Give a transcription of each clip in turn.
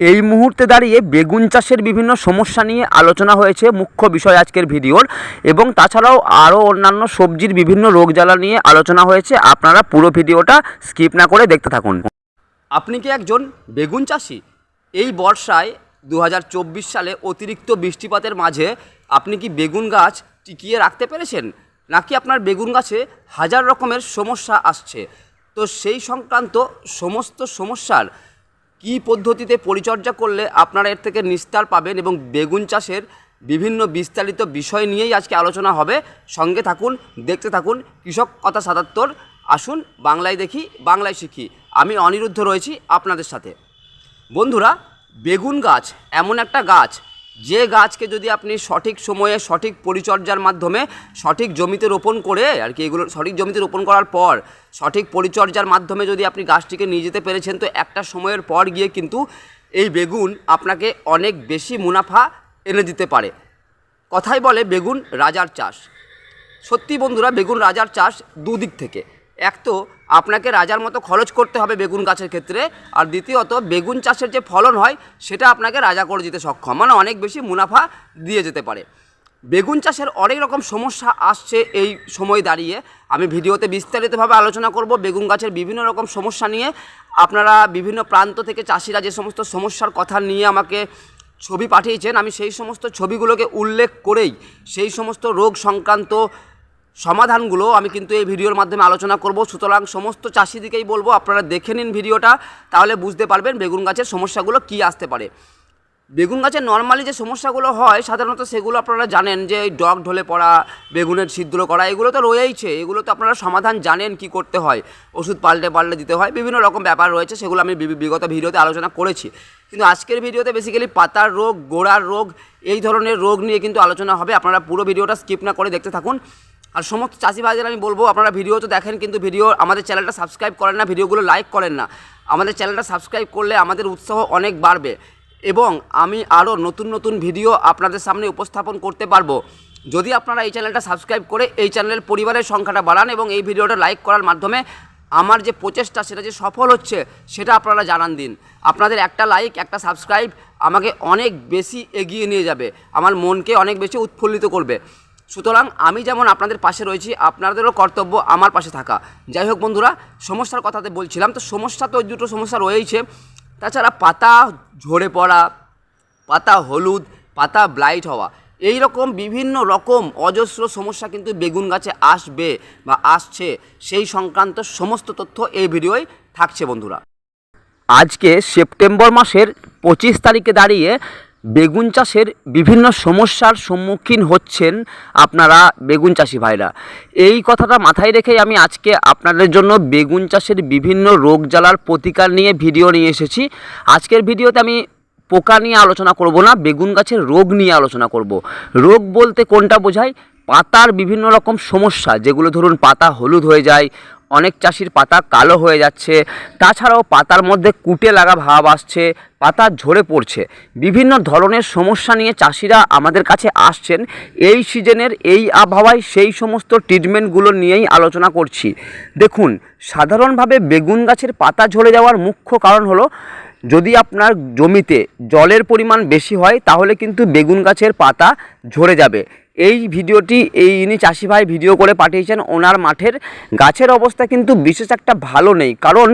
এই মুহূর্তে দাঁড়িয়ে বেগুন চাষের বিভিন্ন সমস্যা নিয়ে আলোচনা হয়েছে মুখ্য বিষয় আজকের ভিডিওর এবং তাছাড়াও আরও অন্যান্য সবজির বিভিন্ন রোগ জ্বালা নিয়ে আলোচনা হয়েছে। আপনারা পুরো ভিডিওটা স্কিপ না করে দেখতে থাকুন। আপনি কি একজন বেগুন চাষি? এই বর্ষায় দু হাজার চব্বিশ সালে অতিরিক্ত বৃষ্টিপাতের মাঝে আপনি কি বেগুন গাছ টিকিয়ে রাখতে পেরেছেন? নাকি আপনার বেগুন গাছে হাজার রকমের সমস্যা আসছে? তো সেই সংক্রান্ত সমস্ত সমস্যার কী পদ্ধতিতে পরিচর্যা করলে আপনারা এর থেকে নিস্তার পাবেন এবং বেগুন চাষের বিভিন্ন বিস্তারিত বিষয় নিয়েই আজকে আলোচনা হবে? সঙ্গে থাকুন, দেখতে থাকুন, কৃষক কথা সাতাত্তর, আসুন, বাংলায় দেখি, বাংলায় শিখি। আমি অনিরুদ্ধ রয়েছি আপনাদের সাথে। বন্ধুরা, বেগুন গাছ এমন একটা গাছ যে গাছকে যদি আপনি সঠিক সময়ে সঠিক পরিচর্যার মাধ্যমে সঠিক জমিতে রোপণ করে আর কি এগুলো সঠিক জমিতে রোপণ করার পর সঠিক পরিচর্যার মাধ্যমে যদি আপনি গাছটিকে নিয়ে যেতে পেরেছেন, তো একটা সময়ের পর গিয়ে কিন্তু এই বেগুন আপনাকে অনেক বেশি মুনাফা এনে দিতে পারে। কথাই বলে বেগুন রাজার চাষ। সত্যি বন্ধুরা, বেগুন রাজার চাষ দুদিক থেকে। এক তো আপনাকে রাজার মতো খরচ করতে হবে বেগুন গাছের ক্ষেত্রে। আর দ্বিতীয়ত, বেগুন চাষের যে ফলন হয়, সেটা আপনাকে রাজা করে দিতে সক্ষম। মানে অনেক বেশি মুনাফা দিয়ে যেতে পারে। বেগুন চাষের অনেক রকম সমস্যা আসছে এই সময় দাঁড়িয়ে। আমি ভিডিওতে বিস্তারিতভাবে আলোচনা করব বেগুন গাছের বিভিন্ন রকম সমস্যা নিয়ে। আপনারা বিভিন্ন প্রান্ত থেকে চাষিরা যে সমস্ত সমস্যার কথা নিয়ে আমাকে ছবি পাঠিয়েছেন, আমি সেই সমস্ত ছবিগুলোকে উল্লেখ করেই সেই সমস্ত রোগ সংক্রান্ত সমাধানগুলো আমি কিন্তু এই ভিডিওর মাধ্যমে আলোচনা করব। সুতরাং সমস্ত চাষিদিকেই বলব, আপনারা দেখে নিন ভিডিওটা, তাহলে বুঝতে পারবেন বেগুন গাছের সমস্যাগুলো কী আসতে পারে। বেগুন গাছের নর্মালি যে সমস্যাগুলো হয়, সাধারণত সেগুলো আপনারা জানেন যে এই ডগ ঢলে পড়া, বেগুনের ছিদ্র করা, এগুলো তো রয়েইছে, এগুলো তো আপনারা সমাধান জানেন কি করতে হয়। ওষুধ পাল্টে পাল্টে দিতে হয়, বিভিন্ন রকম ব্যাপার রয়েছে, সেগুলো আমি বিগত ভিডিওতে আলোচনা করেছি। কিন্তু আজকের ভিডিওতে বেসিক্যালি পাতার রোগ, গোড়ার রোগ, এই ধরনের রোগ নিয়ে কিন্তু আলোচনা হবে, আপনারা পুরো ভিডিওটা স্কিপ না করে দেখতে থাকুন। আর সমস্ত চাষি ভাইদের আমি বলব, আপনারা ভিডিও তো দেখেন, কিন্তু ভিডিও আমাদের চ্যানেলটা সাবস্ক্রাইব করেন না, ভিডিওগুলো লাইক করেন না। আমাদের চ্যানেলটা সাবস্ক্রাইব করলে আমাদের উৎসাহ অনেক বাড়বে। এবং আমি আরও নতুন নতুন ভিডিও আপনাদের সামনে উপস্থাপন করতে পারব। যদি আপনারা এই চ্যানেলটা সাবস্ক্রাইব করে এই চ্যানেলের পরিবারের সংখ্যাটা বাড়ান এবং এই ভিডিওটা লাইক করার মাধ্যমে আমার যে প্রচেষ্টা, সেটা যে সফল হচ্ছে, সেটা আপনারা জানান দিন। আপনাদের একটা লাইক, একটা সাবস্ক্রাইব আমাকে অনেক বেশি এগিয়ে নিয়ে যাবে। আমার মনকে অনেক বেশি উৎফুল্লিত করবে। সুতরাং আমি যেমন আপনাদের পাশে রয়েছি, আপনাদেরও কর্তব্য আমার পাশে থাকা। যাই হোক বন্ধুরা, সমস্যার কথাতে বলছিলাম, তো সমস্যা তো ওই দুটো সমস্যা রয়েইছে। তাছাড়া পাতা ঝরে পড়া, পাতা হলুদ, পাতা ব্লাইট হওয়া এই রকম বিভিন্ন রকম অজস্র সমস্যা কিন্তু বেগুন গাছে আসবে বা আসছে। সেই সংক্রান্ত সমস্ত তথ্য এই ভিডিওয় থাকছে বন্ধুরা। আজকে সেপ্টেম্বর মাসের পঁচিশ তারিখে দাঁড়িয়ে বেগুন চাষের বিভিন্ন সমস্যার সম্মুখীন হচ্ছেন আপনারা বেগুন চাষি ভাইরা। এই কথাটা মাথায় রেখেই আমি আজকে আপনাদের জন্য বেগুন চাষের বিভিন্ন রোগ জ্বালার প্রতিকার নিয়ে ভিডিও নিয়ে এসেছি। আজকের ভিডিওতে আমি পোকা নিয়ে আলোচনা করব না, বেগুন গাছের রোগ নিয়ে আলোচনা করব। রোগ বলতে কোনটা বোঝায়? পাতার বিভিন্ন রকম সমস্যা, যেগুলো ধরুন পাতা হলুদ হয়ে যায় অনেক চাষির পাতা কালো হয়ে যাচ্ছে। তাছাড়াও পাতার মধ্যে কুটে লাগা ভাব আসছে, পাতা ঝরে পড়ছে। বিভিন্ন ধরনের সমস্যা নিয়ে চাষিরা আমাদের কাছে আসছেন। এই সিজনের এই আবহাওয়ায় সেই সমস্ত ট্রিটমেন্টগুলো নিয়েই আলোচনা করছি। দেখুন, সাধারণভাবে বেগুন গাছের পাতা ঝরে যাওয়ার মুখ্য কারণ হলো, যদি আপনার জমিতে জলের পরিমাণ বেশি হয়, তাহলে কিন্তু বেগুন গাছের পাতা ঝরে যাবে। এই ভিডিওটি, এই ইনি চাষি ভাই ভিডিও করে পাঠিয়েছেন, ওনার মাঠের গাছের অবস্থা কিন্তু বিশেষ একটা ভালো নেই। কারণ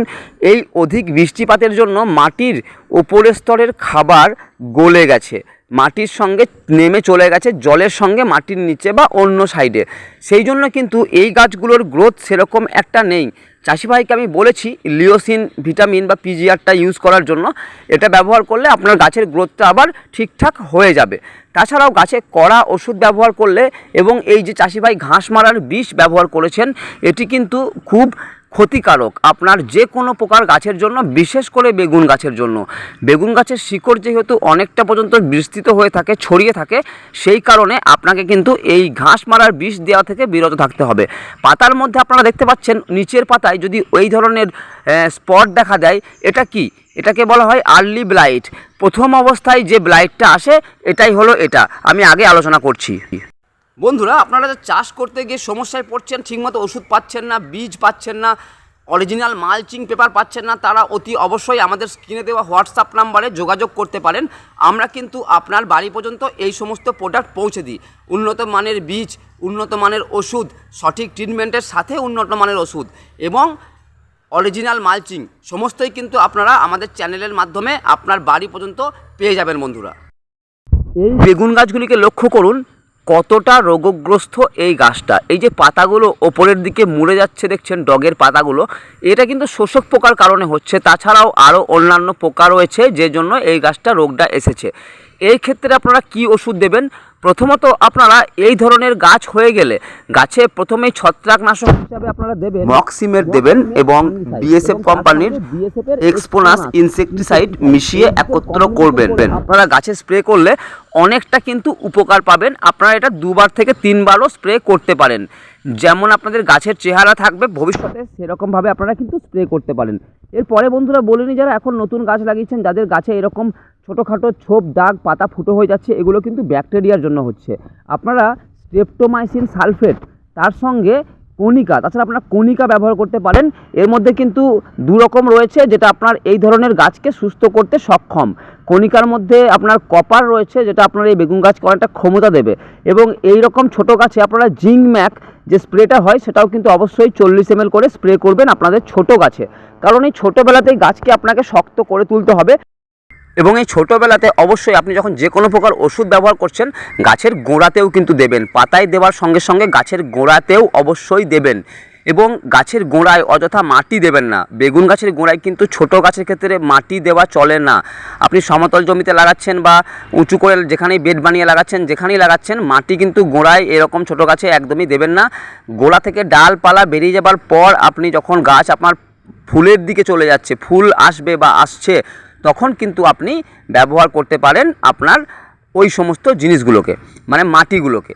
এই অধিক বৃষ্টিপাতের জন্য মাটির ওপরের স্তরের খাবার গলে গেছে। মাটির সঙ্গে নেমে চলে গেছে, জলের সঙ্গে মাটির নিচে বা অন্য সাইডে। সেই জন্য কিন্তু এই গাছগুলোর গ্রোথ সেরকম একটা নেই। চাষি ভাইকে আমি বলেছি, লিওসিন, ভিটামিন বা পিজিআরটা ইউজ করার জন্য। এটা ব্যবহার করলে আপনার গাছের গ্রোথটা আবার ঠিকঠাক হয়ে যাবে। তাছাড়াও গাছে কড়া ওষুধ ব্যবহার করলে এবং এই যে চাষি ভাই ঘাস মারার বিষ ব্যবহার করেছেন, এটি কিন্তু খুব ক্ষতিকারক আপনার যে কোনো প্রকার গাছের জন্য, বিশেষ করে বেগুন গাছের জন্য। বেগুন গাছের শিকড় যেহেতু অনেকটা পর্যন্ত বিস্তৃত হয়ে থাকে, ছড়িয়ে থাকে, সেই কারণে আপনাকে কিন্তু এই ঘাস মারার বিষ দেওয়া থেকে বিরত থাকতে হবে। পাতার মধ্যে আপনারা দেখতে পাচ্ছেন, নিচের পাতায় যদি ওই ধরনের স্পট দেখা দেয়, এটা কি? এটাকে বলা হয় আর্লি ব্লাইট। প্রথম অবস্থায় যে ব্লাইটটা আসে, এটাই হলো এটা। আমি আগে আলোচনা করছি। বন্ধুরা, আপনারা চাষ করতে গিয়ে সমস্যায় পড়ছেন, ঠিকমতো ওষুধ পাচ্ছেন না, বীজ পাচ্ছেন না অরিজিনাল মালচিং পেপার পাচ্ছেন না, তারা অতি অবশ্যই আমাদের স্ক্রিনে দেওয়া হোয়াটসঅ্যাপ নাম্বারে যোগাযোগ করতে পারেন। আমরা কিন্তু আপনার বাড়ি পর্যন্ত এই সমস্ত প্রোডাক্ট পৌঁছে দিই। উন্নত মানের বীজ, উন্নত মানের ওষুধ, সঠিক ট্রিটমেন্টের সাথে উন্নত মানের ওষুধ এবং অরিজিনাল মালচিং সমস্তই কিন্তু আপনারা আমাদের চ্যানেলের মাধ্যমে আপনার বাড়ি পর্যন্ত পেয়ে যাবেন বন্ধুরা। এই বেগুন গাছগুলিকে লক্ষ্য করুন কতটা রোগগ্রস্ত এই গাছটা? এই যে পাতাগুলো ওপরের দিকে মুড়ে যাচ্ছে, দেখছেন ডগের পাতাগুলো, এটা কিন্তু শোষক পোকার কারণে হচ্ছে। তাছাড়াও আরও অন্যান্য পোকা রয়েছে যে জন্য এই গাছটা রোগটা এসেছে। এই ক্ষেত্রে আপনারা কি ওষুধ দেবেন? প্রথমত আপনারা এই ধরনের গাছ হয়ে গেলে গাছে প্রথমেই ছত্রাকনাশক হিসাবে আপনারা দেবেন মক্সিমেট দেবেন এবং বিএসএফ কোম্পানির এক্সপোনাস ইনসেকটিসাইড মিশিয়ে একত্র করবেন। আপনারা গাছে স্প্রে করলে অনেকটা কিন্তু উপকার পাবেন। আপনারা এটা দুবার থেকে তিনবারও স্প্রে করতে পারেন। যেমন আপনাদের গাছের চেহারা থাকবে ভবিষ্যতে সেরকমভাবে আপনারা কিন্তু স্প্রে করতে পারেন। এরপরে বন্ধুরা বলিনি যারা এখন নতুন গাছ লাগিয়েছেন যাদের গাছে এরকম ছোটোখাটো ছোপ, দাগ, পাতা ফুটো হয়ে যাচ্ছে, এগুলো কিন্তু ব্যাকটেরিয়ার জন্য হচ্ছে। আপনারা স্ট্রেপ্টোমাইসিন সালফেট, তার সঙ্গে কণিকা, তাছাড়া আপনারা কণিকা ব্যবহার করতে পারেন। এর মধ্যে কিন্তু দু রকম রয়েছে, যেটা আপনার এই ধরনের গাছকে সুস্থ করতে সক্ষম। কণিকার মধ্যে আপনার কপার রয়েছে, যেটা আপনার এই বেগুন গাছ অনেকটা ক্ষমতা দেবে। এবং এই রকম ছোটো গাছে আপনারা জিঙ্ক ম্যাক যে স্প্রেটা হয়, সেটাও কিন্তু অবশ্যই চল্লিশ এম করে স্প্রে করবেন আপনাদের ছোটো গাছে। কারণ এই ছোটোবেলাতেই গাছকে আপনাকে শক্ত করে তুলতে হবে। এবং এই ছোটোবেলাতে অবশ্যই আপনি যখন যে কোনো প্রকার ওষুধ ব্যবহার করছেন, গাছের গোড়াতেও কিন্তু দেবেন। পাতায় দেওয়ার সঙ্গে সঙ্গে গাছের গোড়াতেও অবশ্যই দেবেন। এবং গাছের গোড়ায় অযথা মাটি দেবেন না। বেগুন গাছের গোড়ায় কিন্তু ছোট গাছের ক্ষেত্রে মাটি দেওয়া চলে না। আপনি সমতল জমিতে লাগাচ্ছেন বা উঁচু করে যেখানেই বেড বানিয়ে লাগাচ্ছেন, যেখানেই লাগাচ্ছেন, মাটি কিন্তু গোড়ায় এরকম ছোট গাছে একদমই দেবেন না। গোড়া থেকে ডালপালা বেরিয়ে যাবার পর আপনি যখন গাছ আপনার ফুলের দিকে চলে যাচ্ছে, ফুল আসবে বা আসছে তখন কিন্তু আপনি ব্যবহার করতে পারেন আপনার ওই সমস্ত জিনিসগুলোকে মানে মাটিগুলোকে।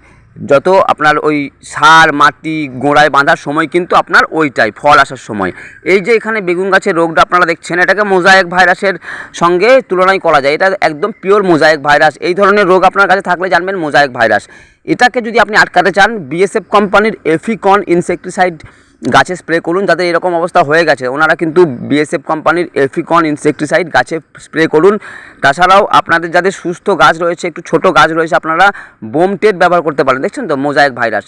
যত আপনার ওই সার, মাটি, গোড়ায় বাঁধার সময় কিন্তু আপনার ওইটাই, ফল আসার সময়। এই যে এখানে বেগুন গাছের রোগটা আপনারা দেখছেন, এটাকে মোজায়েক ভাইরাসের সঙ্গে তুলনায় করা যায়। এটা একদম পিওর মোজায়েক ভাইরাস। এই ধরনের রোগ আপনার কাছে থাকলে জানবেন মোজায়েক ভাইরাস। এটাকে যদি আপনি আটকাতে চান, বিএসএফ কোম্পানির এফিকন ইনসেকটিসাইড গাছে স্প্রে করুন যাতে এরকম অবস্থা হয়ে গেছে। ওনারা কিন্তু বিএসএফ কোম্পানির এফিকন ইনসেকটিসাইড গাছে স্প্রে করুন। তাছাড়াও আপনাদের যাদের সুস্থ গাছ রয়েছে, একটু ছোট গাছ রয়েছে, আপনারা বোমটেট ব্যবহার করতে পারেন। দেখছেন তো, মোজাইক ভাইরাস।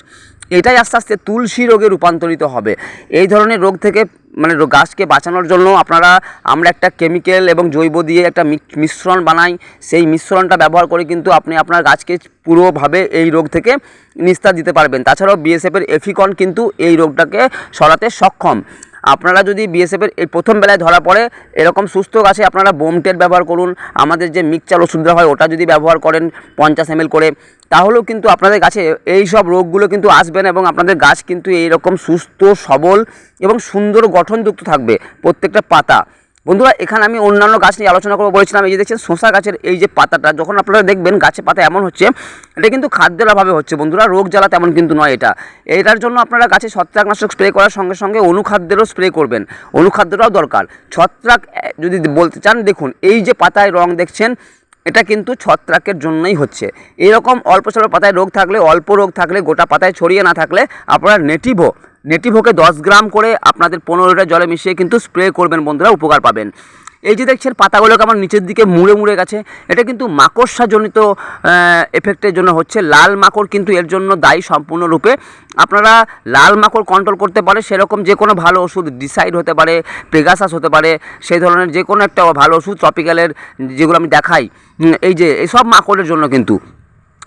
এটাই আস্তে আস্তে তুলসী রোগে রূপান্তরিত হবে। এই ধরনের রোগ থেকে মানে গাছকে বাঁচানোর জন্য আপনারা, আমরা একটা কেমিক্যাল এবং জৈব দিয়ে একটা মিশ্রণ বানাই। সেই মিশ্রণটা ব্যবহার করে কিন্তু আপনি আপনার গাছকে পুরোভাবে এই রোগ থেকে নিস্তার দিতে পারবেন। তাছাড়াও বিএসএফের এফিকন কিন্তু এই রোগটাকে সরাতে সক্ষম। আপনারা যদি বিএসএফের এই প্রথম বেলায় ধরা পড়ে, এরকম সুস্থ গাছে আপনারা বোমটেড ব্যবহার করুন, আমাদের যে মিক্সচার ওষুধটা হয় ওটা যদি ব্যবহার করেন পঞ্চাশ এম করে, তাহলেও কিন্তু আপনাদের গাছে এই সব রোগগুলো কিন্তু আসবে না এবং আপনাদের গাছ কিন্তু এইরকম সুস্থ, সবল এবং সুন্দর গঠনযুক্ত থাকবে প্রত্যেকটা পাতা। বন্ধুরা, এখানে আমি অন্যান্য গাছ নিয়ে আলোচনা করব বলেছিলাম। এই যে দেখছেন শশা গাছের এই যে পাতাটা, যখন আপনারা দেখবেন গাছে পাতা এমন হচ্ছে, এটা কিন্তু খাদ্যের অভাবে হচ্ছে। বন্ধুরা, রোগ জ্বালা তেমন কিন্তু নয় এটা। এটার জন্য আপনারা গাছে ছত্রাকনাশক স্প্রে করার সঙ্গে সঙ্গে অনুখাদ্যেরও স্প্রে করবেন। অনুখাদ্যটাও দরকার। ছত্রাক যদি বলতে চান, দেখুন, এই যে পাতায় রং দেখছেন, এটা কিন্তু ছত্রাকের জন্যই হচ্ছে। এরকম অল্প স্বল্প পাতায় রোগ থাকলে, অল্প রোগ থাকলে, গোটা পাতায় ছড়িয়ে না থাকলে, আপনারা নেটিভো নেটিভোকে দশ গ্রাম করে আপনাদের পনেরো লিটার জলে মিশিয়ে কিন্তু স্প্রে করবেন বন্ধুরা, উপকার পাবেন। এই যে দেখছেন পাতাগুলোকে আমার নিচের দিকে মুড়ে মুড়ে গেছে, এটা কিন্তু মাকড়সাজনিত এফেক্টের জন্য হচ্ছে। লাল মাকড় কিন্তু এর জন্য দায়ী সম্পূর্ণরূপে। আপনারা লাল মাকড় কন্ট্রোল করতে পারে, সেরকম যে কোনো ভালো ওষুধ ডিসাইড হতে পারে পেগাসাস হতে পারে, সেই ধরনের যে কোনো একটা ভালো ওষুধ ট্রপিক্যালের যেগুলো আমি দেখাই। এই যে এসব মাকড়ের জন্য কিন্তু।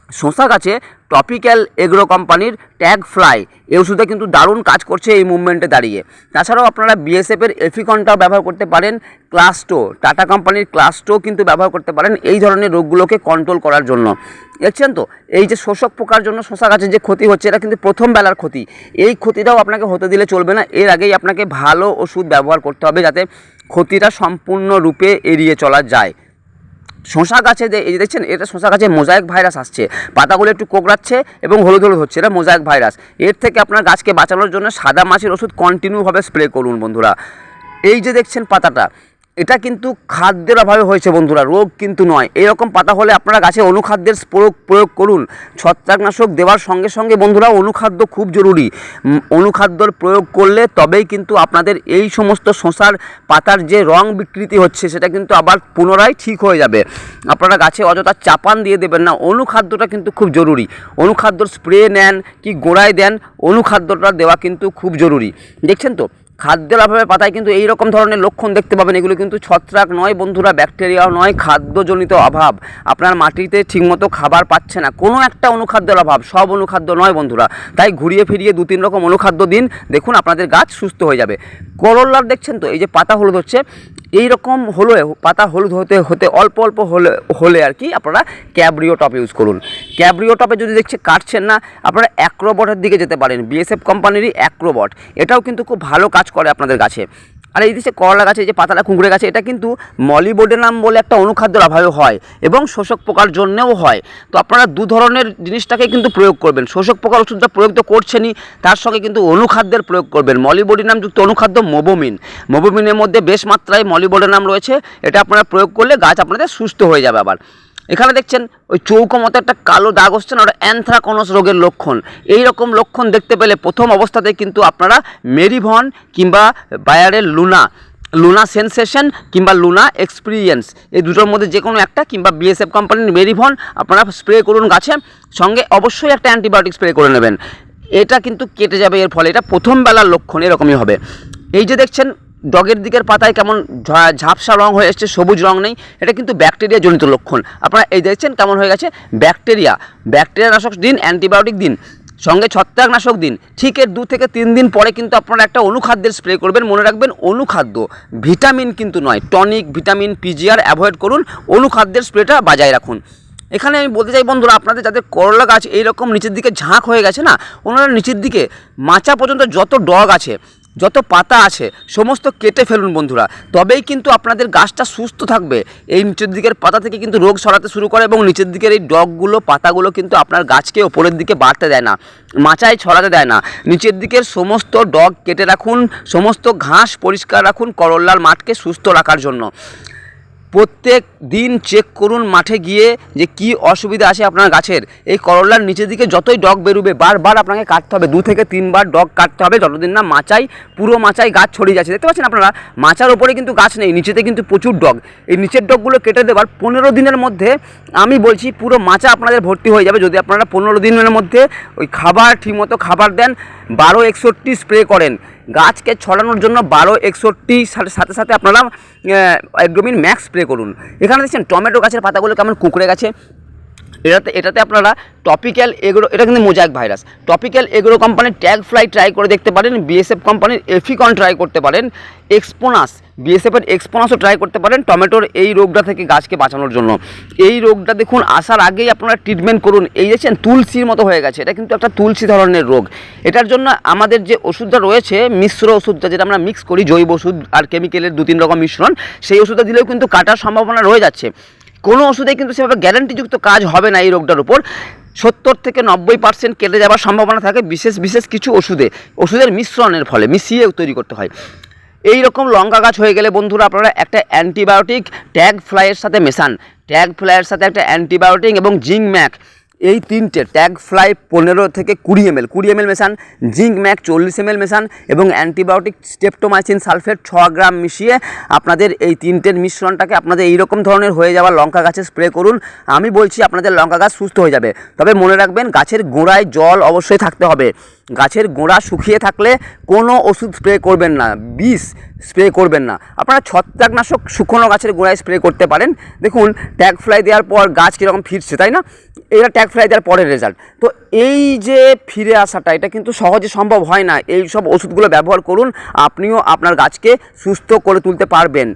শশা গাছে টপিক্যাল এগ্রো কোম্পানির ট্যাগ ফ্লাই। এই ওষুধে কিন্তু দারুণ কাজ করছে এই মুভমেন্টে দাঁড়িয়ে। তাছাড়াও আপনারা বিএসএফের এফিকনটাও ব্যবহার করতে পারেন, ক্লাস্টো, টাটা কোম্পানির ক্লাস্টো কিন্তু ব্যবহার করতে পারেন এই ধরনের রোগগুলোকে কন্ট্রোল করার জন্য। দেখছেন তো? এই যে শোষক পোকার জন্য শশা গাছের যে ক্ষতি হচ্ছে, এটা কিন্তু প্রথম বেলার ক্ষতি। এই ক্ষতিটাও আপনাকে হতে দিলে চলবে না, এর আগেই আপনাকে ভালো ওষুধ ব্যবহার করতে হবে যাতে ক্ষতিটা সম্পূর্ণরূপে এড়িয়ে চলা যায়। শশা গাছে যে, এই যে দেখছেন, এটা শশা গাছে মোজাইক ভাইরাস আসছে। পাতাগুলো একটু কোকড়াচ্ছে এবং হলুদ হলুদ হচ্ছে, এটা মোজাইক ভাইরাস। এর থেকে আপনার গাছকে বাঁচানোর জন্য সাদা মাছের ওষুধ কন্টিনিউভাবে স্প্রে করুন বন্ধুরা। এই যে দেখছেন পাতাটা এটা কিন্তু খাদ্যের অভাবে হয়েছে বন্ধুরা, রোগ কিন্তু নয়। এরকম পাতা হলে আপনারা গাছে অনুখাদ্যের প্রয়োগ প্রয়োগ করুন। ছত্রাকনাশক দেওয়ার সঙ্গে সঙ্গে বন্ধুরা অনুখাদ্য খুব জরুরি। অনুখাদ্যর প্রয়োগ করলে তবেই কিন্তু আপনাদের এই সমস্ত শশার পাতার যে রং বিকৃতি হচ্ছে, সেটা কিন্তু আবার পুনরায় ঠিক হয়ে যাবে। আপনারা গাছে অযথা চাপান দিয়ে দেবেন না। অনুখাদ্যটা কিন্তু খুব জরুরি। অনুখাদ্যর স্প্রে নেন কি গোড়ায় দেন, অনুখাদ্যটা দেওয়া কিন্তু খুব জরুরি। দেখছেন তো? খাদ্যের অভাবে পাতায় কিন্তু এই রকম ধরনের লক্ষণ দেখতে পাবেন। এগুলো কিন্তু ছত্রাক নয় বন্ধুরা ব্যাকটেরিয়াও নয়, খাদ্যজনিত অভাব। আপনার মাটিতে ঠিকমতো খাবার পাচ্ছে না। কোনো একটা অনুখাদ্যের অভাব, সব অনুখাদ্য নয় বন্ধুরা। তাই ঘুরিয়ে ফিরিয়ে দু তিন রকম অনুখাদ্য দিন, দেখুন আপনাদের গাছ সুস্থ হয়ে যাবে। করল্লার দেখছেন তো, এই যে পাতা হলুদ হচ্ছে এই রকম হলে পাতা হলুদ হতে হতে অল্প অল্প হলে হলে আর কি আপনারা ক্যাব্রিও টপ ইউজ করুন। ক্যাব্রিও টপে যদি দেখছে কাটছেন না, আপনারা অ্যাক্রোবটের দিকে যেতে পারেন। বিএসএফ কোম্পানিরই অ্যাক্রোবট। এটাও কিন্তু খুব ভালো কাজ করে আপনাদের গাছে। আর এই যে করলা গাছে যে পাতাটা কুঁকড়ে গাছে, এটা কিন্তু মলিবোডেনাম বলে একটা অনুখাদ্যের অভাবে হয় এবং শোষক পোকার জন্যেও হয়। তো আপনারা দু ধরনের জিনিসটাকে কিন্তু প্রয়োগ করবেন। শোষক পোকার ওষুধটা প্রয়োগ তো করছেনই, তার সঙ্গে কিন্তু অনুখাদ্যের প্রয়োগ করবেন। মলিবোডিনাম যুক্ত অনুখাদ্য মোবোমিন। মোবোমিনের মধ্যে বেশ মাত্রায় মলিবোডিনাম রয়েছে, এটা আপনারা প্রয়োগ করলে গাছ আপনাদের সুস্থ হয়ে যাবে আবার। এখানে দেখছেন ওই চৌকো মতো একটা কালো দাগ হচ্ছে না, ওটা অ্যানথ্রাকোনস রোগের লক্ষণ। এই রকম লক্ষণ দেখতে পেলে প্রথম অবস্থাতে কিন্তু আপনারা মেরিভন কিংবা বায়ারের লুনা লুনা সেন্সেশন কিংবা লুনা এক্সপিরিয়েন্স, এই দুটোর মধ্যে যে কোনো একটা কিংবা বিএসএফ কোম্পানির মেরিভন আপনারা স্প্রে করুন গাছে, সঙ্গে অবশ্যই একটা অ্যান্টিবায়োটিক স্প্রে করে নেবেন। এটা কিন্তু কেটে যাবে, এর ফলে এটা প্রথম বেলার লক্ষণ এরকমই হবে। এই যে দেখছেন ডগের দিকের পাতায় কেমন ঝাপসা রং হয়ে এসছে, সবুজ রং নেই, এটা কিন্তু ব্যাকটেরিয়া জনিত লক্ষণ। আপনারা এই দেখছেন কেমন হয়ে গেছে? ব্যাকটেরিয়া। ব্যাকটেরিয়া নাশক দিন, অ্যান্টিবায়োটিক দিন, সঙ্গে ছত্রাকনাশক দিন। ঠিক এর দু থেকে তিন দিন পরে কিন্তু আপনারা একটা অনুখাদ্যের স্প্রে করবেন, মনে রাখবেন অনুখাদ্য। ভিটামিন কিন্তু নয়, টনিক, ভিটামিন, পিজিআর অ্যাভয়েড করুন, অনুখাদ্যের স্প্রেটা বজায় রাখুন। এখানে আমি বলতে চাই বন্ধুরা, আপনাদের যাদের করলা গাছ এইরকম নিচের দিকে ঝাঁক হয়ে গেছে না, ওনারা নিচের দিকে মাচা পর্যন্ত যত ডগ আছে যত পাতা আছে, সমস্ত কেটে ফেলুন বন্ধুরা। তবেই কিন্তু আপনাদের গাছটা সুস্থ থাকবে। এই নিচের দিকের পাতা থেকে কিন্তু রোগ সরাতে শুরু করে এবং নিচের দিকের এই ডগগুলো, পাতাগুলো কিন্তু আপনার গাছকে ওপরের দিকে বাড়তে দেয় না, মাচায় ছড়াতে দেয় না। নিচের দিকের সমস্ত ডগ কেটে রাখুন, সমস্ত ঘাস পরিষ্কার রাখুন করল্লার মাঠকে সুস্থ রাখার জন্য। প্রত্যেক দিন চেক করুন মাঠে গিয়ে যে কি অসুবিধা আছে আপনার গাছের। এই করলার নিচের দিকে যতই ডগ বেরোবে, বারবার আপনাকে কাটতে হবে। দু থেকে তিনবার ডগ কাটতে হবে, যতদিন না মাচাই, পুরো মাচায় গাছ ছড়িয়ে যাচ্ছে। দেখতে পাচ্ছেন আপনারা? মাচার ওপরে কিন্তু গাছ নেই, নিচেতে কিন্তু প্রচুর ডগ। এই নিচের ডগগুলো কেটে দেওয়ার পনেরো দিনের মধ্যে আমি বলছি পুরো মাচা আপনাদের ভর্তি হয়ে যাবে। যদি আপনারা পনেরো দিনের মধ্যে ওই খাবার ঠিকমতো খাবার দেন, বারো একষট্টি স্প্রে করেন। গাছকে ছড়ানোর জন্য বারো, একষট্টি, সাথে সাথে আপনারা একডোমিন ম্যাক্স স্প্রে করুন। এখানে দেখছেন টমেটো গাছের পাতাগুলো কেমন কুকড়ে গেছে। এটাতে এটাতে আপনারা টপিক্যাল এগ্রো, এটা কিন্তু মোজাক ভাইরাস। টপিক্যাল এগ্রো কোম্পানির ট্যাগ ফ্লাই ট্রাই করে দেখতে পারেন, বিএসএফ কোম্পানির এফিকন ট্রাই করতে পারেন, এক্সপোনাস বিএসএফের এক্সপোনাসও ট্রাই করতে পারেন টমেটোর এই রোগটা থেকে গাছকে বাঁচানোর জন্য। এই রোগটা দেখুন, আসার আগেই আপনারা ট্রিটমেন্ট করুন। এই দেখছেন, তুলসীর মতো হয়ে গেছে। এটা কিন্তু একটা তুলসী ধরনের রোগ। এটার জন্য আমাদের যে ওষুধটা রয়েছে, মিশ্র ওষুধটা যেটা আমরা মিক্স করি, জৈব ওষুধ আর কেমিক্যালের দু তিন রকম মিশ্রণ, সেই ওষুধটা দিলেও কিন্তু কাটার সম্ভাবনা রয়ে যাচ্ছে। কোনো ওষুধে কিন্তু সেভাবে গ্যারান্টিযুক্ত কাজ হবে না এই রোগটার উপর। সত্তর থেকে নব্বই পার্সেন্ট কেটে যাওয়ার সম্ভাবনা থাকে বিশেষ বিশেষ কিছু ওষুধে। ওষুধের মিশ্রণের ফলে মিশিয়ে তৈরি করতে হয়। এই রকম লঙ্কা গাছ হয়ে গেলে বন্ধুরা আপনারা একটা অ্যান্টিবায়োটিক ট্যাগ ফ্লাইয়ের সাথে মেশান। ট্যাগ ফ্লাইয়ের সাথে একটা অ্যান্টিবায়োটিক এবং জিঙ্ক ম্যাক। এই তিনটে ট্যাগ ফ্লাই পনেরো থেকে কুড়ি এমএল কুড়ি এমএল মেশান জিঙ্ক ম্যাক চল্লিশ এমএল মেশান এবং অ্যান্টিবায়োটিক স্টেপটোমাইসিন সালফেট ছ গ্রাম মিশিয়ে আপনাদের এই তিনটের মিশ্রণটাকে আপনাদের এইরকম ধরনের হয়ে যাওয়া লঙ্কা গাছে স্প্রে করুন। আমি বলছি আপনাদের লঙ্কা গাছ সুস্থ হয়ে যাবে। তবে মনে রাখবেন, গাছের গোড়ায় জল অবশ্যই থাকতে হবে। গাছের গোড়া শুকিয়ে থাকলে কোনো ওষুধ স্প্রে করবেন না। বিষ স্প্রে করবেন না। আপনারা ছত্রাকনাশক শুকনো গাছের গোড়ায় স্প্রে করতে পারেন। দেখুন ট্যাগ ফ্লাই দেওয়ার পর গাছ কীরকম ফিরছে, তাই না? এটা ট্যাগ ফ্লাই দেওয়ার পরের রেজাল্ট তো এই যে ফিরে আসাটা, এটা কিন্তু সহজে সম্ভব হয় না। এই সব ওষুধগুলো ব্যবহার করুন, আপনিও আপনার গাছকে সুস্থ করে তুলতে পারবেন।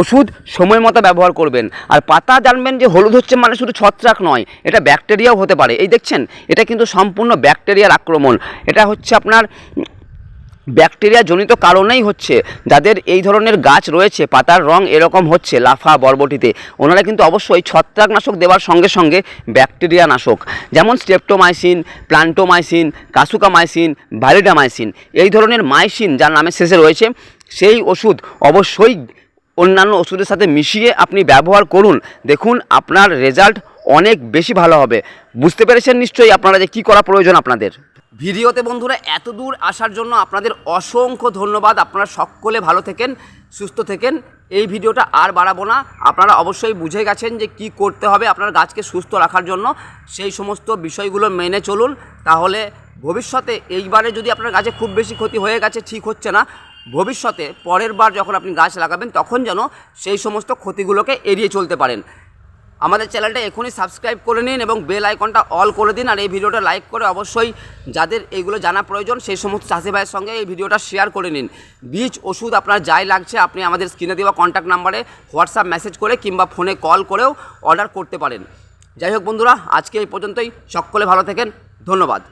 ওষুধ সময় মতো ব্যবহার করবেন। আর পাতা জানবেন যে হলুদ হচ্ছে মানে শুধু ছত্রাক নয়, এটা ব্যাকটেরিয়াও হতে পারে। এই দেখছেন, এটা কিন্তু সম্পূর্ণ ব্যাকটেরিয়ার আক্রমণ। এটা হচ্ছে আপনার ব্যাকটেরিয়া জনিত কারণেই হচ্ছে, যাদের এই ধরনের গাছ রয়েছে, পাতার রং এরকম হচ্ছে, লাফা, বরবটিতে, ওনারা কিন্তু অবশ্যই ছত্রাকনাশক দেওয়ার সঙ্গে সঙ্গে ব্যাকটেরিয়া নাশক যেমন স্টেপটোমাইসিন প্লান্টোমাইসিন, কাসুকামাইসিন ভ্যালিডামাইসিন এই ধরনের মাইসিন যার নামের শেষে রয়েছে, সেই ওষুধ অবশ্যই অন্যান্য ওষুধের সাথে মিশিয়ে আপনি ব্যবহার করুন, দেখুন আপনার রেজাল্ট অনেক বেশি ভালো হবে, বুঝতে পেরেছেন নিশ্চয়ই আপনারা যে কী করা প্রয়োজন আপনাদের? ভিডিওতে বন্ধুরা এত দূর আসার জন্য আপনাদের অসংখ্য ধন্যবাদ। আপনারা সকলে ভালো থেকেন, সুস্থ থেকেন। এই ভিডিওটা আর বাড়াবো না। আপনারা অবশ্যই বুঝে গেছেন যে কি করতে হবে আপনার গাছকে সুস্থ রাখার জন্য। সেই সমস্ত বিষয়গুলো মেনে চলুন। তাহলে ভবিষ্যতে এইবারে যদি আপনার গাছে খুব বেশি ক্ষতি হয়ে গেছে, ঠিক হচ্ছে না। ভবিষ্যতে পরের বার যখন আপনি গাছ লাগাবেন, তখন যেন সেই সমস্ত ক্ষতিগুলোকে এড়িয়ে চলতে পারেন। আমাদের চ্যানেলটা এখনই সাবস্ক্রাইব করে নিন এবং বেল আইকনটা অল করে দিন আর এই ভিডিওটা লাইক করে অবশ্যই যাদের এইগুলো জানা প্রয়োজন সেই সমস্ত চাষি ভাইয়ের সঙ্গে এই ভিডিওটা শেয়ার করে নিন। বীজ, ওষুধ আপনার যাই লাগছে আপনি আমাদের স্ক্রিনে দেওয়া কন্ট্যাক্ট নাম্বারে হোয়াটসঅ্যাপ মেসেজ করে কিংবা ফোনে কল করেও অর্ডার করতে পারেন। যাই হোক বন্ধুরা, আজকে এই পর্যন্তই। সকলে ভালো থাকেন। ধন্যবাদ।